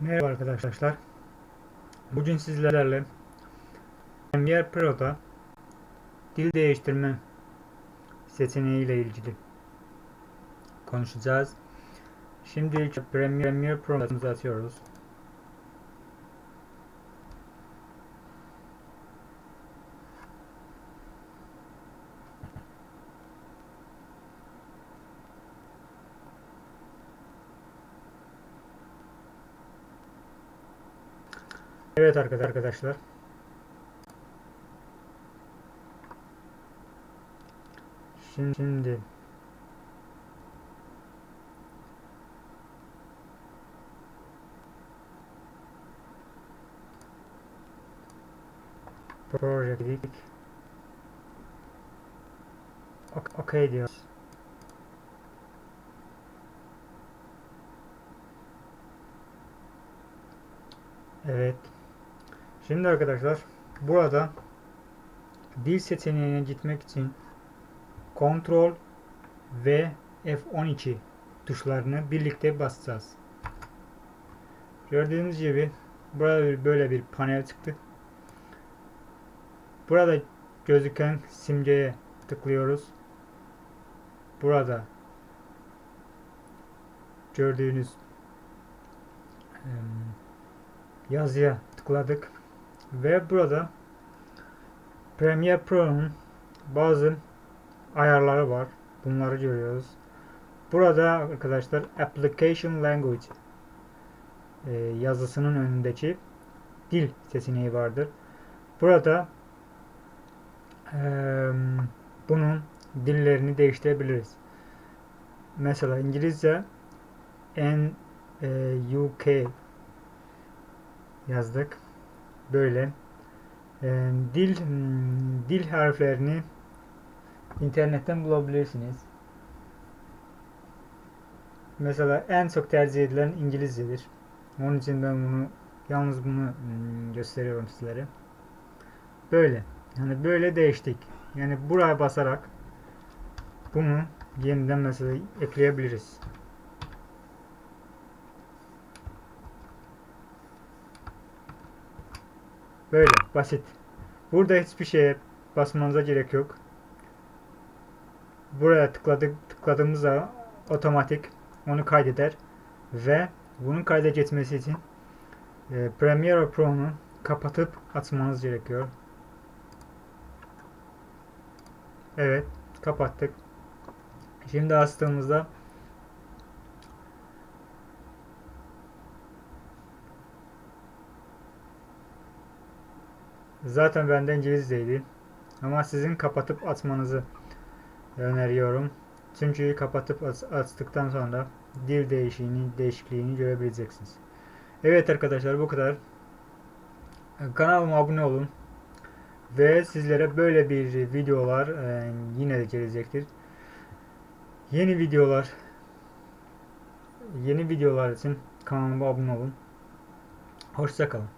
Merhaba arkadaşlar. Bugün sizlerle Premiere Pro'da dil değiştirme seçeneği ile ilgili konuşacağız. Şimdi Premiere Pro'muzu açıyoruz. Evet arkadaş- arkadaşlar. Şimdi, şimdi Project dedik. Ok- Okey diyoruz. Evet. Şimdi arkadaşlar burada dil seçeneğine gitmek için Ctrl ve F12 tuşlarını birlikte basacağız. Gördüğünüz gibi burada böyle bir panel çıktı. Burada gözüken simgeye tıklıyoruz. Burada gördüğünüz yazıya tıkladık ve burada Premiere Pro'nun bazı ayarları var. Bunları görüyoruz. Burada arkadaşlar Application Language e, yazısının önündeki dil seçeneği vardır. Burada eee, bunun dillerini değiştirebiliriz. Mesela İngilizce N e, UK yazdık. Böyle dil hmm, dil harflerini internetten bulabilirsiniz. Mesela en çok tercih edilen İngilizcedir. Onun için ben bunu yalnız bunu hmm, gösteriyorum sizlere. Böyle. Yani böyle değiştik. Yani buraya basarak bunu yeniden mesela ekleyebiliriz. Böyle basit. Burada hiçbir şeye basmanıza gerek yok. Buraya tıkladık, tıkladığımız zaman otomatik onu kaydeder ve bunun kayda için e, Premiere Pro'nu kapatıp açmanız gerekiyor. Evet, kapattık. Şimdi açtığımızda zaten bende İngilizceydi. Ama sizin kapatıp açmanızı öneriyorum. Çünkü kapatıp açtıktan sonra dil değişiğini, değişikliğini görebileceksiniz. Evet arkadaşlar bu kadar. Kanalıma abone olun. Ve sizlere böyle bir videolar e, yine de gelecektir. Yeni videolar yeni videolar için kanalıma abone olun. Hoşçakalın.